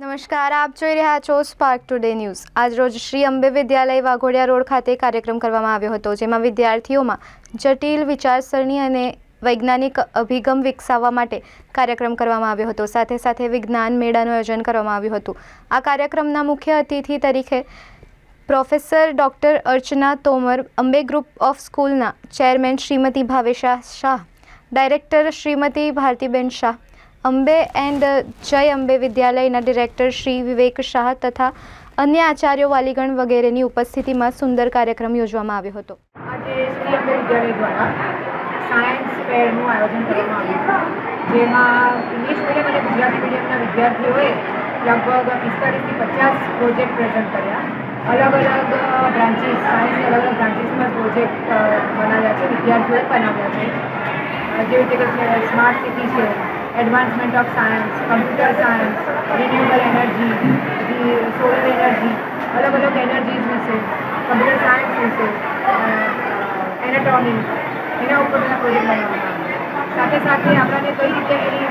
નમસ્કાર, આપ જોઈ રહ્યા છો સ્પાર્ક ટુડે ન્યૂઝ આજરોજ શ્રી અંબે વિદ્યાલય વાઘોડિયા રોડ ખાતે કાર્યક્રમ કરવામાં આવ્યો હતો, જેમાં વિદ્યાર્થીઓમાં જટિલ વિચારસરણી અને વૈજ્ઞાનિક અભિગમ વિકસાવવા માટે કાર્યક્રમ કરવામાં આવ્યો હતો. સાથે સાથે વિજ્ઞાન મેળાનું આયોજન કરવામાં આવ્યું હતું. આ કાર્યક્રમના મુખ્ય અતિથિ તરીકે professor doctor Archana Tomar, Ambe group of સ્કૂલના chairman Shrimati Bhavesha Shah, director Shrimati Bharatiben Shah Ambe and Jay Ambe વિદ્યાલયના ડિરેક્ટર શ્રી વિવેક શાહ તથા અન્ય આચાર્યો વાલીગણ વગેરેની ઉપસ્થિતિમાં સુંદર કાર્યક્રમ યોજવામાં આવ્યો હતો. આજે શ્રી અંબે વિદ્યાલય દ્વારા સાયન્સ ફેરનું આયોજન કરવામાં આવ્યું જેમાં ઇંગ્લિશ મીડિયમ અને ગુજરાતી મીડિયમના વિદ્યાર્થીઓએ લગભગ પિસ્તાલીસથી પચાસ પ્રોજેક્ટ પ્રેઝન્ટ કર્યા. અલગ અલગ બ્રાન્ચીસ સાયન્સની અલગ અલગ બ્રાન્ચીસમાં પ્રોજેક્ટ બનાવ્યા છે, વિદ્યાર્થીઓએ બનાવ્યા છે. જેવી રીતે કે સ્માર્ટ સિટી છે advancement of science computer science renewable energy પછી સોલર એનર્જી અલગ અલગ એનર્જીઝ વિશે કમ્પ્યુટર સાયન્સ વિશે એનાટોમી એના ઉપર બધા પ્રોજેક્ટ બનાવવાના સાથે સાથે આપણને કઈ રીતે એની